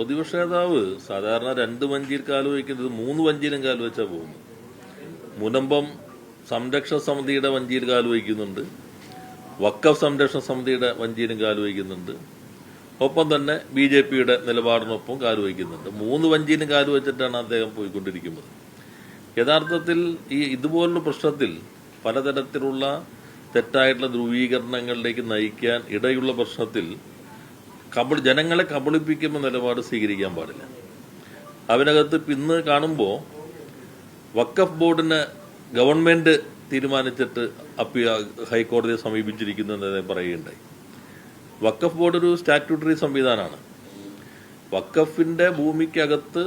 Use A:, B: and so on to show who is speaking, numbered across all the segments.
A: പ്രതിപക്ഷ നേതാവ് സാധാരണ രണ്ട് വഞ്ചിയിൽ കാൽ വയ്ക്കുന്നത് മൂന്ന് വഞ്ചിയിലും കാൽ വെച്ചാൽ പോകുന്നു മുനമ്പം സംരക്ഷണ സമിതിയുടെ വഞ്ചിയിൽ കാൽ വയ്ക്കുന്നുണ്ട്. വക്കഫ് സംരക്ഷണ സമിതിയുടെ വഞ്ചിയിലും കാൽ വയ്ക്കുന്നുണ്ട്. ഒപ്പം തന്നെ ബി ജെ പിയുടെ നിലപാടിനൊപ്പം കാൽ വയ്ക്കുന്നുണ്ട്. മൂന്ന് വഞ്ചിയിലും കാൽ വെച്ചിട്ടാണ് അദ്ദേഹം പോയിക്കൊണ്ടിരിക്കുന്നത്. യഥാർത്ഥത്തിൽ ഈ ഇതുപോലുള്ള പ്രശ്നത്തിൽ പലതരത്തിലുള്ള തെറ്റായിട്ടുള്ള ധ്രുവീകരണങ്ങളിലേക്ക് നയിക്കാൻ ഇടയുള്ള പ്രശ്നത്തിൽ കബൾ ജനങ്ങളെ കബളിപ്പിക്കുമ്പോൾ നിലപാട് സ്വീകരിക്കാൻ പാടില്ല. അതിനകത്ത് ഇന്ന് കാണുമ്പോൾ വക്കഫ് ബോർഡിന് ഗവൺമെന്റ് തീരുമാനിച്ചിട്ട് അപ്പീ ഹൈക്കോടതിയെ സമീപിച്ചിരിക്കുന്നു എന്ന് അദ്ദേഹം പറയുകയുണ്ടായി. വക്കഫ് ബോർഡ് ഒരു സ്റ്റാറ്റ്യൂട്ടറി സംവിധാനമാണ്. വക്കഫിന്റെ ഭൂമിക്കകത്ത്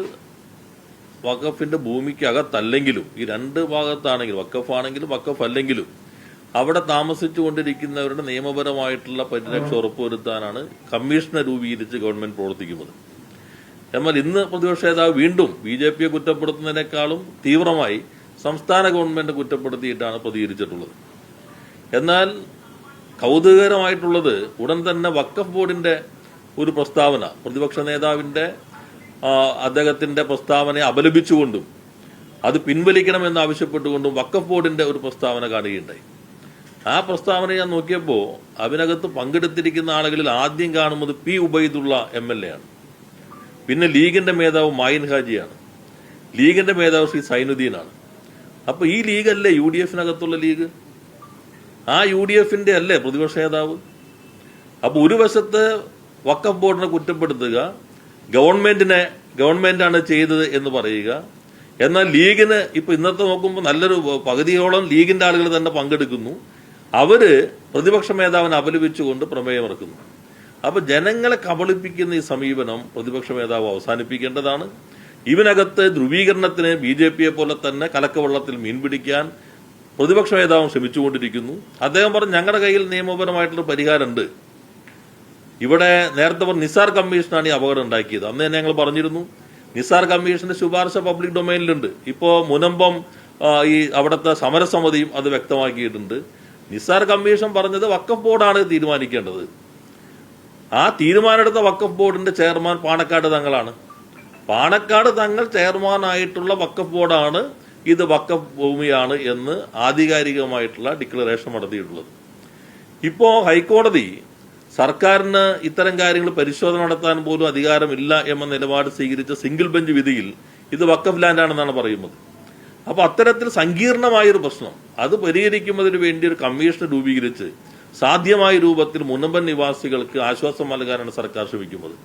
A: വക്കഫിന്റെ ഭൂമിക്കകത്തല്ലെങ്കിലും ഈ രണ്ട് ഭാഗത്താണെങ്കിലും വക്കഫ് ആണെങ്കിലും വക്കഫ് അല്ലെങ്കിലും അവിടെ താമസിച്ചുകൊണ്ടിരിക്കുന്നവരുടെ നിയമപരമായിട്ടുള്ള പരിരക്ഷ ഉറപ്പുവരുത്താനാണ് കമ്മീഷനെ രൂപീകരിച്ച് ഗവൺമെന്റ് പ്രവർത്തിക്കുന്നത്. എന്നാൽ ഇന്ന് പ്രതിപക്ഷ നേതാവ് വീണ്ടും ബി ജെ പിയെ കുറ്റപ്പെടുത്തുന്നതിനേക്കാളും തീവ്രമായി സംസ്ഥാന ഗവൺമെന്റ് കുറ്റപ്പെടുത്തിയിട്ടാണ് പ്രതികരിച്ചിട്ടുള്ളത്. എന്നാൽ കൗതുകകരമായിട്ടുള്ളത് ഉടൻ തന്നെ വക്കഫ് ബോർഡിന്റെ ഒരു പ്രസ്താവന പ്രതിപക്ഷ നേതാവിന്റെ അദ്ദേഹത്തിന്റെ പ്രസ്താവനയെ അപലപിച്ചുകൊണ്ടും അത് പിൻവലിക്കണമെന്ന് ആവശ്യപ്പെട്ടുകൊണ്ടും വക്കഫ് ബോർഡിന്റെ ഒരു പ്രസ്താവന കാണുകയുണ്ടായി. ആ പ്രസ്താവന ഞാൻ നോക്കിയപ്പോൾ അതിനകത്ത് പങ്കെടുത്തിരിക്കുന്ന ആളുകളിൽ ആദ്യം കാണുന്നത് P Ubaidullah M L A ആണ്. പിന്നെ ലീഗിന്റെ മേധാവ് മായിൻ ഹാജിയാണ്. ലീഗിന്റെ മേധാവ് ശ്രീ സൈനുദ്ദീനാണ്. അപ്പോൾ ഈ ലീഗല്ലേ യു ഡി എഫിനകത്തുള്ള ലീഗ്? ആ യു ഡി എഫിന്റെ അല്ലേ പ്രതിപക്ഷ നേതാവ്? അപ്പോൾ ഒരു വശത്ത് വക്കഫ് ബോർഡിനെ കുറ്റപ്പെടുത്തുക ഗവൺമെന്റിനെ ഗവൺമെന്റാണ് ചെയ്തത് എന്ന് പറയുക. എന്നാൽ ലീഗിന് ഇപ്പൊ ഇന്നത്തെ നോക്കുമ്പോൾ നല്ലൊരു പകുതിയോളം ലീഗിന്റെ ആളുകൾ തന്നെ പങ്കെടുക്കുന്നു. അവർ പ്രതിപക്ഷ മേധാവിനെ അപലപിച്ചുകൊണ്ട് പ്രമേയം പ്രമേയമിറക്കുന്നു അപ്പൊ ജനങ്ങളെ കബളിപ്പിക്കുന്ന ഈ സമീപനം പ്രതിപക്ഷ നേതാവ് അവസാനിപ്പിക്കേണ്ടതാണ്. ഇവനകത്ത് ധ്രുവീകരണത്തിന് ബി ജെ പിയെ പോലെ തന്നെ കലക്കവെള്ളത്തിൽ മീൻ പിടിക്കാൻ പ്രതിപക്ഷ നേതാവും ശ്രമിച്ചുകൊണ്ടിരിക്കുന്നു. അദ്ദേഹം പറഞ്ഞു ഞങ്ങളുടെ കയ്യിൽ നിയമപരമായിട്ടുള്ള പരിഹാരമുണ്ട് ഇവിടെ നേരത്തെ പറഞ്ഞ നിസാർ കമ്മീഷനാണ് ഈ അപകടം ഉണ്ടാക്കിയത്. അന്ന് തന്നെ ഞങ്ങൾ പറഞ്ഞിരുന്നു നിസാർ കമ്മീഷന്റെ ശുപാർശ പബ്ലിക് ഡൊമൈനിലുണ്ട്. ഇപ്പോ മുനമ്പം ഈ അവിടുത്തെ സമരസമിതിയും അത് വ്യക്തമാക്കിയിട്ടുണ്ട്. നിസാർ കമ്മീഷൻ പറഞ്ഞത് വക്കഫ് ബോർഡാണ് തീരുമാനിക്കേണ്ടത്. ആ തീരുമാനമെടുത്ത വക്കഫ് ബോർഡിന്റെ ചെയർമാൻ പാണക്കാട് തങ്ങളാണ്. പാണക്കാട് തങ്ങൾ ചെയർമാനായിട്ടുള്ള വക്കഫ് ബോർഡാണ് ഇത് വക്കഫ് ഭൂമിയാണ് എന്ന് ആധികാരികമായിട്ടുള്ള ഡിക്ലറേഷൻ നടത്തിയിട്ടുള്ളത്. ഇപ്പോ ഹൈക്കോടതി സർക്കാരിന് ഇത്തരം കാര്യങ്ങൾ പരിശോധന നടത്താൻ പോലും അധികാരമില്ല എന്ന നിലപാട് സ്വീകരിച്ച സിംഗിൾ ബെഞ്ച് വിധിയിൽ ഇത് വക്കഫ് ലാൻഡ് ആണെന്നാണ് പറയുന്നത്. അപ്പൊ അത്തരത്തിൽ സങ്കീർണമായൊരു പ്രശ്നം. അത് പരിഹരിക്കുന്നതിന് വേണ്ടി ഒരു കമ്മീഷൻ രൂപീകരിച്ച് സാധ്യമായ രൂപത്തിൽ മുനമ്പൻ നിവാസികൾക്ക് ആശ്വാസം നൽകാനാണ് സർക്കാർ ശ്രമിക്കുന്നത്.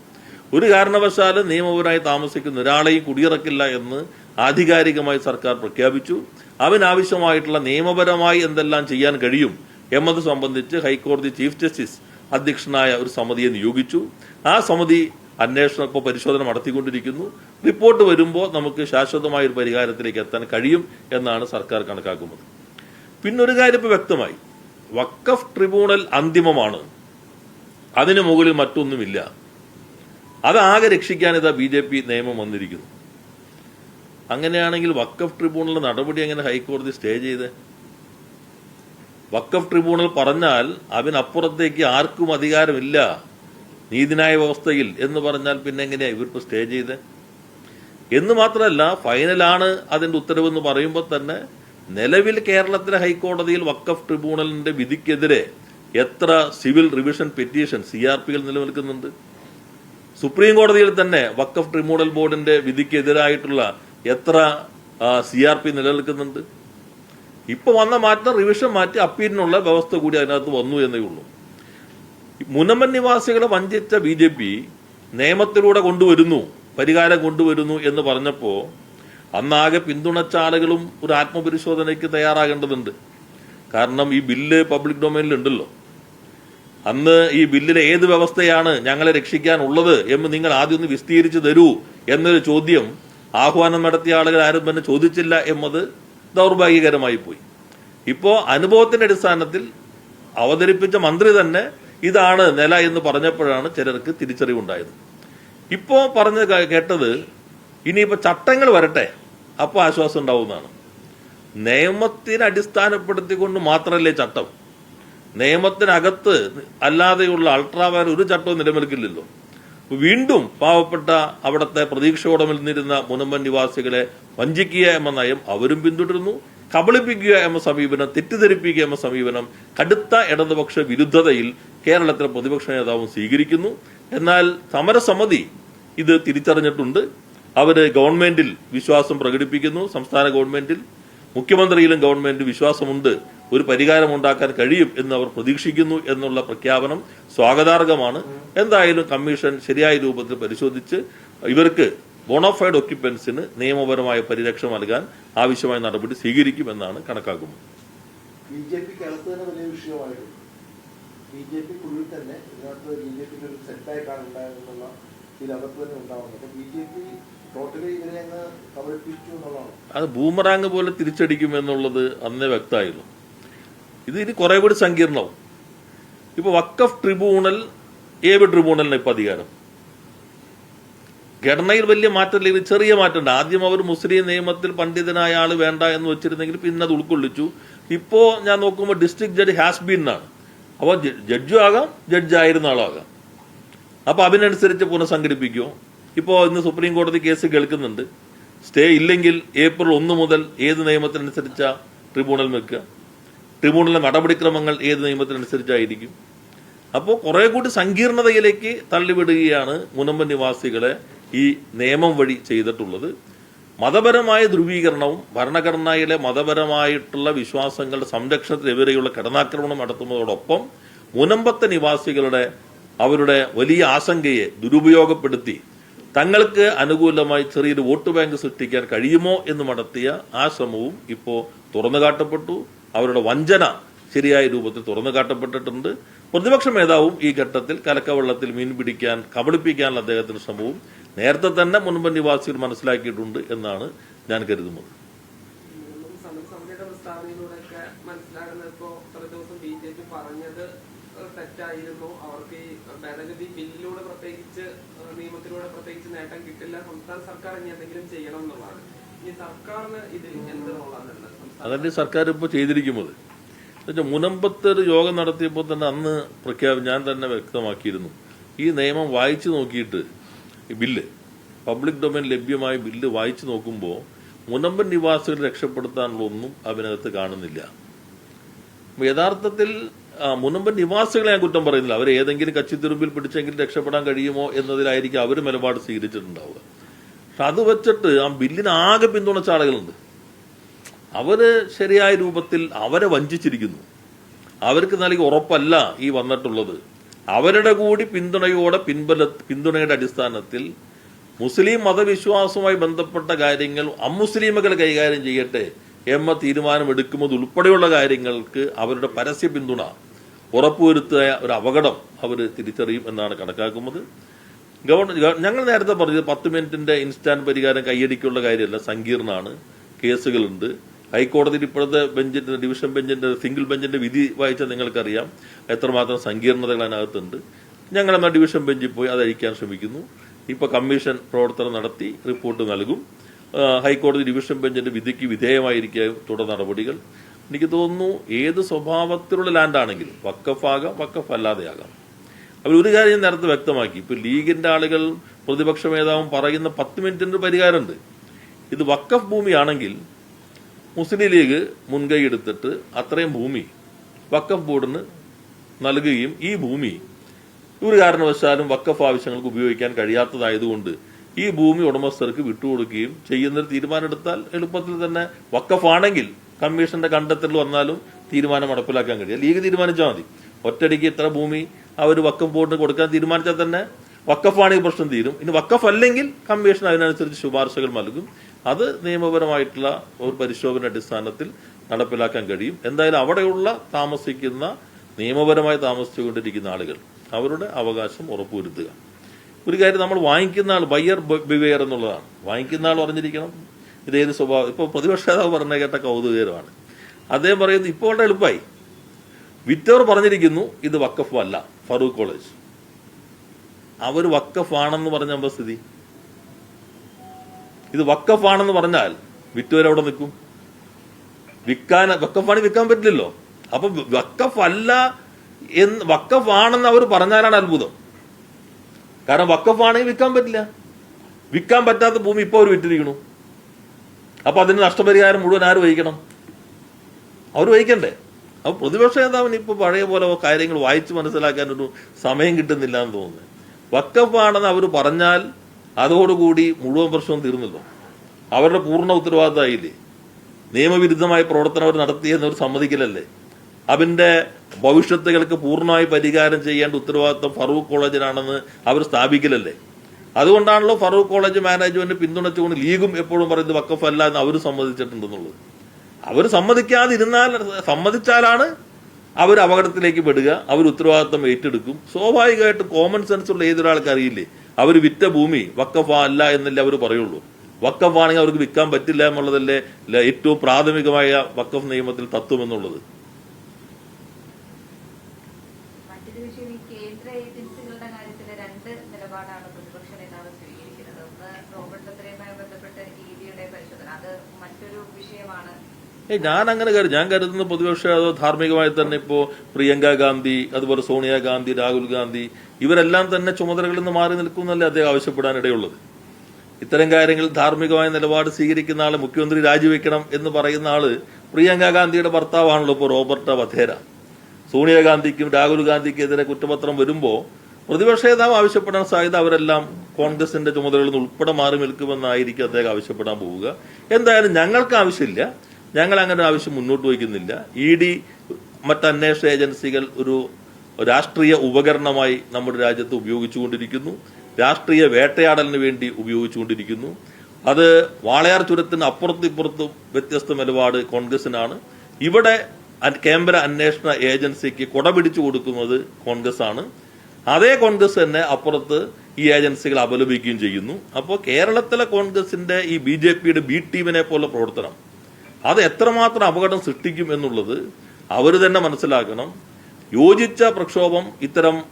A: ഒരു കാരണവശാലും നിയമപരമായി താമസിക്കുന്ന ഒരാളെയും കുടിയിറക്കില്ല എന്ന് ആധികാരികമായി സർക്കാർ പ്രഖ്യാപിച്ചു. അവനാവശ്യമായിട്ടുള്ള നിയമപരമായി എന്തെല്ലാം ചെയ്യാൻ കഴിയും എന്നത് സംബന്ധിച്ച് ഹൈക്കോടതി ചീഫ് ജസ്റ്റിസ് അധ്യക്ഷനായ ഒരു സമിതിയെ നിയോഗിച്ചു. ആ സമിതി അന്വേഷണം ഇപ്പോൾ പരിശോധന നടത്തിക്കൊണ്ടിരിക്കുന്നു. റിപ്പോർട്ട് വരുമ്പോൾ നമുക്ക് ശാശ്വതമായ ഒരു പരിഹാരത്തിലേക്ക് എത്താൻ കഴിയും എന്നാണ് സർക്കാർ കണക്കാക്കുന്നത്. പിന്നൊരു കാര്യം ഇപ്പോൾ വ്യക്തമായി. വക്കഫ് ട്രിബ്യൂണൽ അന്തിമമാണ്. അതിനു മുകളിൽ മറ്റൊന്നുമില്ല. അതാകെ രക്ഷിക്കാൻ ഇതാ ബി ജെ പി നിയമം വന്നിരിക്കുന്നു. അങ്ങനെയാണെങ്കിൽ വക്കഫ് ട്രിബ്യൂണലിന്റെ നടപടി എങ്ങനെ ഹൈക്കോടതി സ്റ്റേ ചെയ്ത്? വക്കഫ് ട്രിബ്യൂണൽ പറഞ്ഞാൽ അതിനപ്പുറത്തേക്ക് ആർക്കും അധികാരമില്ല. നീതിന്യായ വ്യവസ്ഥയിൽ എന്ന് പറഞ്ഞാൽ പിന്നെ എങ്ങനെയാ ഇവർക്ക് സ്റ്റേ ചെയ്ത്? എന്ന് മാത്രമല്ല ഫൈനലാണ് അതിന്റെ ഉത്തരവെന്ന് പറയുമ്പോൾ തന്നെ നിലവിൽ കേരളത്തിലെ ഹൈക്കോടതിയിൽ വക്കഫ് ട്രിബ്യൂണലിന്റെ വിധിക്കെതിരെ എത്ര civil revision petition C R പികൾ നിലനിൽക്കുന്നുണ്ട്? സുപ്രീം കോടതിയിൽ തന്നെ വക്കഫ് ട്രിബ്യൂണൽ ബോർഡിന്റെ വിധിക്കെതിരായിട്ടുള്ള എത്ര സി ആർ പി നിലനിൽക്കുന്നുണ്ട്? ഇപ്പൊ വന്ന മാറ്റം റിവിഷൻ മാറ്റി അപ്പീലിനുള്ള വ്യവസ്ഥ കൂടി അതിനകത്ത് വന്നു എന്നേ ഉള്ളൂ. മുനമ്പൻ നിവാസികളെ വഞ്ചിച്ച ബി ജെ പി നിയമത്തിലൂടെ കൊണ്ടുവരുന്നു പരിഹാരം കൊണ്ടുവരുന്നു എന്ന് പറഞ്ഞപ്പോൾ അന്നാകെ പിന്തുണച്ച ആളുകളും ഒരു ആത്മപരിശോധനയ്ക്ക് തയ്യാറാകേണ്ടതുണ്ട്. കാരണം ഈ ബില്ല് പബ്ലിക് ഡൊമൈനിലുണ്ടല്ലോ. അന്ന് ഈ ബില്ലിലെ ഏത് വ്യവസ്ഥയാണ് ഞങ്ങളെ രക്ഷിക്കാനുള്ളത് എന്ന് നിങ്ങൾ ആദ്യം ഒന്ന് വിസ്തീരിച്ചു തരൂ എന്നൊരു ചോദ്യം ആഹ്വാനം നടത്തിയ ആളുകൾ ആരും തന്നെ ചോദിച്ചില്ല എന്നത് ദൗർഭാഗ്യകരമായി പോയി. ഇപ്പോൾ അനുഭവത്തിന്റെ അടിസ്ഥാനത്തിൽ അവതരിപ്പിച്ച മന്ത്രി തന്നെ ഇതാണ് നില എന്ന് പറഞ്ഞപ്പോഴാണ് ചിലർക്ക് തിരിച്ചറിവുണ്ടായത്. ഇപ്പോൾ പറഞ്ഞ് കേട്ടത് ഇനിയിപ്പോൾ ചട്ടങ്ങൾ വരട്ടെ അപ്പോൾ ആശ്വാസം ഉണ്ടാവുന്നതാണ്. നിയമത്തിന് അടിസ്ഥാനപ്പെടുത്തിക്കൊണ്ട് മാത്രമല്ലേ ചട്ടം? നിയമത്തിനകത്ത് അല്ലാതെയുള്ള അൾട്രാവയർ ഒരു ചട്ടവും നിലനിൽക്കില്ലല്ലോ. വീണ്ടും പാവപ്പെട്ട അവിടുത്തെ പ്രതീക്ഷയോടെ നിന്നിരുന്ന മുനമ്പൻ നിവാസികളെ വഞ്ചിക്കുക എന്ന നയം അവരും പിന്തുടരുന്നു. കബളിപ്പിക്കുക എന്ന സമീപനം തെറ്റിദ്ധരിപ്പിക്കുക എന്ന സമീപനം കടുത്ത ഇടതുപക്ഷ വിരുദ്ധതയിൽ കേരളത്തിലെ പ്രതിപക്ഷ നേതാവും സ്വീകരിക്കുന്നു. എന്നാൽ സമരസമിതി ഇത് തിരിച്ചറിഞ്ഞിട്ടുണ്ട്. അവർ ഗവൺമെന്റിൽ വിശ്വാസം പ്രകടിപ്പിക്കുന്നു. സംസ്ഥാന ഗവൺമെന്റിൽ മുഖ്യമന്ത്രിയിലും ഗവൺമെന്റ് വിശ്വാസമുണ്ട്. ഒരു പരിഹാരം ഉണ്ടാക്കാൻ കഴിയും എന്ന് അവർ പ്രതീക്ഷിക്കുന്നു എന്നുള്ള പ്രഖ്യാപനം സ്വാഗതാർഹമാണ്. എന്തായാലും കമ്മീഷൻ ശരിയായ രൂപത്തിൽ പരിശോധിച്ച് ഇവർക്ക് ബോണോഫൈഡ് ഒക്യുപ്പൻസിന് നിയമപരമായ പരിരക്ഷ നൽകാൻ ആവശ്യമായ നടപടി സ്വീകരിക്കുമെന്നാണ് കണക്കാക്കുന്നത്.
B: ബി ജെ പിക്ക് തന്നെ വലിയ വിഷയമായിട്ടുണ്ട് ബി ജെ പിക്കുള്ളിൽ തന്നെ ഇതിനകത്ത് ബി ജെ പിക്ക് ഒരു സെറ്റായിട്ടാണ് ഉണ്ടായതെന്നുള്ള അവർക്ക് തന്നെ ഉണ്ടാവുന്നത്. അപ്പൊ ബി ജെ പി ടോട്ടലി ഇവരെ അങ്ങ് കബളിപ്പിച്ചു എന്നുള്ളതാണ്.
A: അത് ബൂമറാങ് പോലെ തിരിച്ചടിക്കുമെന്നുള്ളത് അന്നേ വ്യക്തമായിരുന്നു. ഇത് ഇനി കുറെ കൂടി സങ്കീർണവും. ഇപ്പൊ വക്കഫ് ട്രിബ്യൂണൽ ഏത് ട്രിബ്യൂണലിന് ഇപ്പൊ അധികാരം. ഘടനയിൽ വലിയ മാറ്റമില്ലെങ്കിൽ ചെറിയ മാറ്റമുണ്ട് ആദ്യം അവർ മുസ്ലിം നിയമത്തിൽ പണ്ഡിതനായ ആൾ വേണ്ട എന്ന് വെച്ചിരുന്നെങ്കിൽ പിന്നെ അത് ഉൾക്കൊള്ളിച്ചു. ഇപ്പോ ഞാൻ നോക്കുമ്പോൾ ഡിസ്ട്രിക്ട് ജഡ്ജ് ഹാസ് ബീൻ എന്നാണ് അപ്പോൾ ജഡ്ജും ആകാം ജഡ്ജായിരുന്ന ആളാകാം അപ്പോൾ അതിനനുസരിച്ച് പുനഃസംഘടിപ്പിക്കുമോ ഇപ്പോൾ ഇന്ന് സുപ്രീം കോടതി കേസ് കേൾക്കുന്നുണ്ട്. സ്റ്റേ ഇല്ലെങ്കിൽ ഏപ്രിൽ ഒന്ന് മുതൽ ഏത് നിയമത്തിനനുസരിച്ച ട്രിബ്യൂണൽ വെക്കുക ട്രിബ്യൂണലിലെ നടപടിക്രമങ്ങൾ ഏത് നിയമത്തിനനുസരിച്ചായിരിക്കും? അപ്പോൾ കുറെ കൂടി സങ്കീർണതയിലേക്ക് തള്ളിവിടുകയാണ് മുനമ്പൻ നിവാസികളെ ഈ നിയമം വഴി ചെയ്തിട്ടുള്ളത്. മതപരമായ ധ്രുവീകരണവും ഭരണഘടനയിലെ മതപരമായിട്ടുള്ള വിശ്വാസങ്ങളുടെ സംരക്ഷണത്തിനെതിരെയുള്ള കടന്നാക്രമണം നടത്തുന്നതോടൊപ്പം മുനമ്പത്തെ നിവാസികളുടെ അവരുടെ വലിയ ആശങ്കയെ ദുരുപയോഗപ്പെടുത്തി തങ്ങൾക്ക് അനുകൂലമായി ചെറിയൊരു വോട്ട് ബാങ്ക് സൃഷ്ടിക്കാൻ കഴിയുമോ എന്ന് നടത്തിയ ആ ശ്രമവും ഇപ്പോൾ തുറന്നു കാട്ടപ്പെട്ടു. അവരുടെ വഞ്ചന ശരിയായ രൂപത്തിൽ തുറന്നു കാട്ടപ്പെട്ടിട്ടുണ്ട്. പ്രതിപക്ഷ നേതാവും ഈ ഘട്ടത്തിൽ കലക്കവെള്ളത്തിൽ മീൻ പിടിക്കാൻ കബളിപ്പിക്കാനുള്ള അദ്ദേഹത്തിന്റെ ശ്രമവും നേരത്തെ തന്നെ മുൻപ് നിവാസികൾ മനസ്സിലാക്കിയിട്ടുണ്ട് എന്നാണ് ഞാൻ കരുതുന്നത്.
C: തെറ്റായിരുന്നു. അവർക്ക് ഈ ഭേദഗതി ബില്ലിലൂടെ പ്രത്യേകിച്ച് ഏഹ് നിയമത്തിലൂടെ പ്രത്യേകിച്ച് നേട്ടം കിട്ടില്ല. സംസ്ഥാന സർക്കാർ ഇനി എന്തെങ്കിലും ചെയ്യണം എന്നുള്ളതാണ്. ഈ സർക്കാരിന് ഇതിൽ എന്ത് റോളാണ്
A: അതല്ലേ സർക്കാർ ഇപ്പോൾ ചെയ്തിരിക്കുന്നത്. മുനമ്പത്തൊരു യോഗം നടത്തിയപ്പോൾ തന്നെ അന്ന് പ്രഖ്യാപി ഞാൻ തന്നെ വ്യക്തമാക്കിയിരുന്നു. ഈ നിയമം വായിച്ചു നോക്കിയിട്ട് ബില്ല് പബ്ലിക് ഡൊമൈൻ ലഭ്യമായ ബില്ല് വായിച്ചു നോക്കുമ്പോൾ മുനമ്പൻ നിവാസികൾ രക്ഷപ്പെടുത്താനുള്ള ഒന്നും അതിനകത്ത് കാണുന്നില്ല. യഥാർത്ഥത്തിൽ മുനമ്പൻ നിവാസികളെ ഞാൻ കുറ്റം പറയുന്നില്ല. അവർ ഏതെങ്കിലും കച്ചിത്തുരുമ്പിൽ പിടിച്ചെങ്കിൽ രക്ഷപ്പെടാൻ കഴിയുമോ എന്നതിലായിരിക്കും അവർ നിലപാട് സ്വീകരിച്ചിട്ടുണ്ടാവുക. പക്ഷെ അത് വെച്ചിട്ട് ആ ബില്ലിന് ആകെ പിന്തുണച്ച ആളുകളുണ്ട് അവർ ശരിയായ രൂപത്തിൽ അവരെ വഞ്ചിച്ചിരിക്കുന്നു. അവർക്ക് നൽകി ഉറപ്പല്ല ഈ വന്നിട്ടുള്ളത്. അവരുടെ കൂടി പിന്തുണയോടെ പിൻബല പിന്തുണയുടെ അടിസ്ഥാനത്തിൽ മുസ്ലിം മതവിശ്വാസവുമായി ബന്ധപ്പെട്ട കാര്യങ്ങൾ അമുസ്ലിമുകൾ കൈകാര്യം ചെയ്യട്ടെ എന്ന തീരുമാനമെടുക്കുന്നത് ഉൾപ്പെടെയുള്ള കാര്യങ്ങൾക്ക് അവരുടെ പരസ്യ പിന്തുണ ഉറപ്പുവരുത്തിയ ഒരു അപകടം അവർ തിരിച്ചറിയും എന്നാണ് കണക്കാക്കുന്നത്. ഗവൺമെന്റ് ഞങ്ങൾ നേരത്തെ പറഞ്ഞത് പത്ത് മിനിറ്റിന്റെ ഇൻസ്റ്റാന്റ് പരിഹാരം കൈയടിക്കുള്ള കാര്യമല്ല സങ്കീർണമാണ് കേസുകളുണ്ട്. ഹൈക്കോടതിയിൽ ഇപ്പോഴത്തെ ബെഞ്ചിന്റെ ഡിവിഷൻ ബെഞ്ചിന്റെ സിംഗിൾ ബെഞ്ചിന്റെ വിധി വായിച്ചാൽ നിങ്ങൾക്കറിയാം എത്രമാത്രം സങ്കീർണതകൾ അതിനകത്തുണ്ട്. ഞങ്ങൾ എന്നാൽ ഡിവിഷൻ ബെഞ്ചിൽ പോയി അത് അഴിക്കാൻ ശ്രമിക്കുന്നു. ഇപ്പൊ കമ്മീഷൻ പ്രവർത്തനം നടത്തി റിപ്പോർട്ട് നൽകും. ഹൈക്കോടതി ഡിവിഷൻ ബെഞ്ചിന്റെ വിധിക്ക് വിധേയമായിരിക്കും തുടർ നടപടികൾ. എനിക്ക് തോന്നുന്നു ഏത് സ്വഭാവത്തിലുള്ള ലാൻഡാണെങ്കിലും വക്കഫാകാം വക്കഫ് അല്ലാതെയാകാം അവർ ഒരു കാര്യം നേരത്തെ വ്യക്തമാക്കി. ഇപ്പൊ ലീഗിന്റെ ആളുകൾ പ്രതിപക്ഷ മേധാവും പറയുന്ന പത്ത് മിനിറ്റിന്റെ പരിഹാരമുണ്ട്. ഇത് വക്കഫ് ഭൂമിയാണെങ്കിൽ മുസ്ലിം ലീഗ് മുൻകൈ എടുത്തിട്ട് അത്രയും ഭൂമി വക്കഫ് ബോർഡിന് നൽകുകയും ഈ ഭൂമി ഒരു കാരണവശാലും വക്കഫ് ആവശ്യങ്ങൾക്ക് ഉപയോഗിക്കാൻ കഴിയാത്തതായതുകൊണ്ട് ഈ ഭൂമി ഉടമസ്ഥർക്ക് വിട്ടുകൊടുക്കുകയും ചെയ്യുന്നൊരു തീരുമാനമെടുത്താൽ എളുപ്പത്തിൽ തന്നെ വക്കഫാണെങ്കിൽ കമ്മീഷന്റെ കണ്ടെത്തൽ വന്നാലും തീരുമാനം നടപ്പിലാക്കാൻ കഴിയും. ലീഗ് തീരുമാനിച്ചാൽ മതി. ഒറ്റടിക്ക് ഇത്ര ഭൂമി അവർ വക്കഫ് ബോർഡിന് കൊടുക്കാൻ തീരുമാനിച്ചാൽ തന്നെ വക്കഫാണെങ്കിൽ പ്രശ്നം തീരും. ഇനി വക്കഫ് അല്ലെങ്കിൽ കമ്മീഷൻ അതിനനുസരിച്ച് ശുപാർശകൾ നൽകും. അത് നിയമപരമായിട്ടുള്ള ഒരു പരിശോധന അടിസ്ഥാനത്തിൽ നടപ്പിലാക്കാൻ കഴിയും. എന്തായാലും അവിടെയുള്ള താമസിക്കുന്ന നിയമപരമായി താമസിച്ചുകൊണ്ടിരിക്കുന്ന ആളുകൾ അവരുടെ അവകാശം ഉറപ്പുവരുത്തുക. ഒരു കാര്യം നമ്മൾ വാങ്ങിക്കുന്ന ആൾ ബയ്യർ ബിവെയർ എന്നുള്ളതാണ്. വാങ്ങിക്കുന്ന ആൾ പറഞ്ഞിരിക്കണം ഇതേത് സ്വഭാവം? ഇപ്പോൾ പ്രതിപക്ഷ നേതാവ് പറഞ്ഞ കേട്ട കൗതുകകരമാണ്. അദ്ദേഹം പറയുന്നത് ഇപ്പോൾ വളരെ എളുപ്പമായി വിറ്റവർ പറഞ്ഞിരിക്കുന്നു ഇത് വക്കഫ് അല്ല ഫറൂഖ് കോളേജ്. അവർ വക്കഫ് ആണെന്ന് പറഞ്ഞ സ്ഥിതി? ഇത് വക്കഫാണെന്ന് പറഞ്ഞാൽ വിറ്റുവരെ അവിടെ നിൽക്കും. വിൽക്കാൻ വക്കഫാണ് വിൽക്കാൻ പറ്റില്ലല്ലോ. അപ്പൊ വക്കഫ് അല്ല എന്ന് വക്കഫാണെന്ന് അവർ പറഞ്ഞാലാണ് അത്ഭുതം. കാരണം വക്കഫാണെങ്കിൽ വിൽക്കാൻ പറ്റില്ല. വിൽക്കാൻ പറ്റാത്ത ഭൂമി ഇപ്പോൾ അവർ വിറ്റിരിക്കണു അപ്പൊ അതിന് നഷ്ടപരിഹാരം മുഴുവൻ ആര് വഹിക്കണം? അവർ വഹിക്കണ്ടേ? അപ്പൊ പ്രതിപക്ഷ നേതാവിന് ഇപ്പൊ പഴയ പോലെ കാര്യങ്ങൾ വായിച്ച് മനസ്സിലാക്കാൻ ഒരു സമയം കിട്ടുന്നില്ല എന്ന് തോന്നുന്നു. വക്കഫാണെന്ന് അവർ പറഞ്ഞാൽ അതോടുകൂടി മുഴുവൻ പ്രശ്നവും തീർന്നല്ലോ. അവരുടെ പൂർണ ഉത്തരവാദിത്തമായില്ലേ? നിയമവിരുദ്ധമായ പ്രവർത്തനം അവർ നടത്തിയെന്ന് അവർ സമ്മതിക്കലല്ലേ? അതിന്റെ ഭവിഷ്യത്തുകൾക്ക് പൂർണമായി പരിഹാരം ചെയ്യേണ്ട ഉത്തരവാദിത്തം ഫറൂഖ് കോളേജിനാണെന്ന് അവർ സ്ഥാപിക്കലല്ലേ? അതുകൊണ്ടാണല്ലോ ഫറൂഖ് കോളേജ് മാനേജ്മെന്റ് പിന്തുണച്ചുകൊണ്ട് ലീഗും എപ്പോഴും പറയുന്നത് വക്കഫല്ല എന്ന് അവർ സമ്മതിച്ചിട്ടുണ്ടെന്നുള്ളത്. അവർ സമ്മതിക്കാതിരുന്നാൽ സമ്മതിച്ചാലാണ് അവർ അപകടത്തിലേക്ക് പെടുക അവർ ഉത്തരവാദിത്തം ഏറ്റെടുക്കും. സ്വാഭാവികമായിട്ട് കോമൺ സെൻസ് ഉള്ള ഏതൊരാൾക്ക് അറിയില്ലേ? അവർ വിറ്റ ഭൂമി വക്കഫ അല്ല എന്നല്ലേ അവർ പറയുള്ളൂ. വക്കഫാണെങ്കിൽ അവർക്ക് വിൽക്കാൻ പറ്റില്ല എന്നുള്ളതല്ലേ ഏറ്റവും പ്രാഥമികമായ വക്കഫ് നിയമത്തിൽ തത്വം എന്നുള്ളത്.
D: ബന്ധപ്പെട്ട്
A: ഏയ് ഞാൻ അങ്ങനെ കരുതും ഞാൻ കരുതുന്ന പൊതുപക്ഷ അതോ ധാർമ്മികമായി തന്നെ ഇപ്പോ പ്രിയങ്ക ഗാന്ധി അതുപോലെ സോണിയാഗാന്ധി രാഹുൽ ഗാന്ധി ഇവരെല്ലാം തന്നെ ചുമതലകളിൽ നിന്ന് മാറി നിൽക്കുന്നല്ലേ അദ്ദേഹം ആവശ്യപ്പെടാനിടയുള്ളത്. ഇത്തരം കാര്യങ്ങളിൽ ധാർമ്മികമായ നിലപാട് സ്വീകരിക്കുന്ന ആൾ മുഖ്യമന്ത്രി രാജിവെക്കണം എന്ന് പറയുന്ന ആൾ പ്രിയങ്ക ഗാന്ധിയുടെ ഭർത്താവാണല്ലോ ഇപ്പോൾ റോബർട്ട് വധേര. സോണിയാഗാന്ധിക്കും രാഹുൽ ഗാന്ധിക്കെതിരെ കുറ്റപത്രം വരുമ്പോൾ പ്രതിപക്ഷ നേതാവ് ആവശ്യപ്പെടാൻ സാധ്യത അവരെല്ലാം കോൺഗ്രസിന്റെ ചുമതലകളിൽ നിന്ന് ഉൾപ്പെടെ മാറി നിൽക്കുമെന്നായിരിക്കും അദ്ദേഹം ആവശ്യപ്പെടാൻ പോവുക. എന്തായാലും ഞങ്ങൾക്ക് ആവശ്യമില്ല. ഞങ്ങൾ അങ്ങനെ ഒരു ആവശ്യം മുന്നോട്ട് വയ്ക്കുന്നില്ല. ഇ ഡി മറ്റ് അന്വേഷണ ഏജൻസികൾ ഒരു രാഷ്ട്രീയ ഉപകരണമായി നമ്മുടെ രാജ്യത്ത് ഉപയോഗിച്ചുകൊണ്ടിരിക്കുന്നു. രാഷ്ട്രീയ വേട്ടയാടലിന് വേണ്ടി ഉപയോഗിച്ചുകൊണ്ടിരിക്കുന്നു. അത് വാളയാർ ചുരത്തിന് അപ്പുറത്തും ഇപ്പുറത്തും വ്യത്യസ്ത നിലപാട് കോൺഗ്രസിനാണ്. ഇവിടെ കേന്ദ്ര അന്വേഷണ ഏജൻസിക്ക് കുടപിടിച്ചു കൊടുക്കുന്നത് കോൺഗ്രസ് ആണ് അതേ കോൺഗ്രസ് തന്നെ അപ്പുറത്ത് ഈ ഏജൻസികൾ അപലപിക്കുകയും ചെയ്യുന്നു. അപ്പോൾ കേരളത്തിലെ കോൺഗ്രസിന്റെ ഈ ബി ജെ പിയുടെ ബി ടീമിനെ പോലെ പ്രവർത്തനം അത് എത്രമാത്രം അപകടം സൃഷ്ടിക്കും എന്നുള്ളത് അവർ തന്നെ മനസ്സിലാക്കണം. യോജിച്ച പ്രക്ഷോഭം ഇത്തരം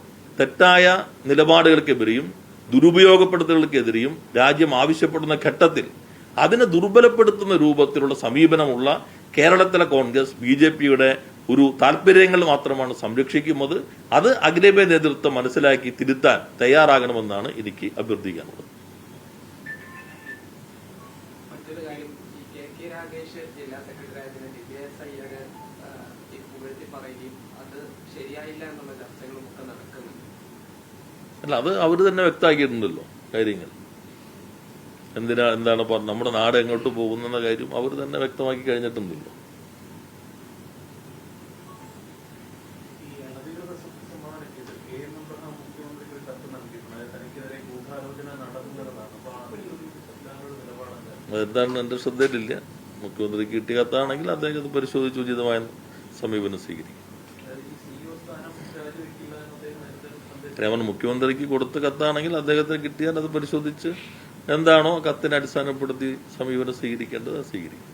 A: തെറ്റായ നിലപാടുകൾക്കെതിരെയും ദുരുപയോഗപ്പെടുത്തലുകൾക്കെതിരെയും രാജ്യം ആവശ്യപ്പെടുന്ന ഘട്ടത്തിൽ അതിനെ ദുർബലപ്പെടുത്തുന്ന രൂപത്തിലുള്ള സമീപനമുള്ള കേരളത്തിലെ കോൺഗ്രസ് ബി ജെ പിയുടെ ഒരു താല്പര്യങ്ങൾ മാത്രമാണ് സംരക്ഷിക്കുന്നത്. അത് അഖിലേന്ത്യാ നേതൃത്വം മനസ്സിലാക്കി തിരുത്താൻ തയ്യാറാകണമെന്നാണ് എനിക്ക് അഭ്യർത്ഥിക്കാനുള്ളത്.
C: രാഗേഷ് ജില്ലാ സെക്രട്ടറി ആയതിനെ വിദ്യാഭ്യാസ അയ്യര് പുകഴ്ത്തി പറയുകയും അത് ശരിയായില്ല എന്നുള്ള ചർച്ചകളും ഒക്കെ നടക്കുന്നുണ്ട്.
A: അല്ല അത് അവർ തന്നെ വ്യക്തമാക്കിയിട്ടുണ്ടല്ലോ കാര്യങ്ങൾ. എന്തിനാ എന്താണ് പറഞ്ഞത് നമ്മുടെ നാട് എങ്ങോട്ട് പോകുന്നെന്ന കാര്യം അവർ തന്നെ വ്യക്തമാക്കി കഴിഞ്ഞിട്ടുണ്ടല്ലോ.
E: ഈ അനധികൃത സ്വത്ത് സമ്മാനക്കേസ് കെ എം എബ്രഹാം മുഖ്യമന്ത്രിക്ക് ഒരു കത്ത് നൽകിയിട്ടുണ്ട് അതായത് തനിക്കെതിരെ ഗൂഢാലോചന നടത്തുന്നതാണ് അപ്പൊ ഒരു സർക്കാരുടെ നിലപാടെന്താണ്
A: അതെന്താണ്? എന്റെ ശ്രദ്ധയിലില്ല. മുഖ്യമന്ത്രിക്ക് കിട്ടിയ കത്താണെങ്കിൽ അദ്ദേഹം അത് പരിശോധിച്ച് ഉചിതമായ സമീപനം സ്വീകരിക്കും. രമൻ മുഖ്യമന്ത്രിക്ക് കൊടുത്ത കത്താണെങ്കിൽ അദ്ദേഹത്തിന് കിട്ടിയാൽ അത് പരിശോധിച്ച് എന്താണോ കത്തിനെ അടിസ്ഥാനപ്പെടുത്തി സമീപനം സ്വീകരിക്കേണ്ടത് സ്വീകരിക്കും.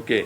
A: ഓക്കെ.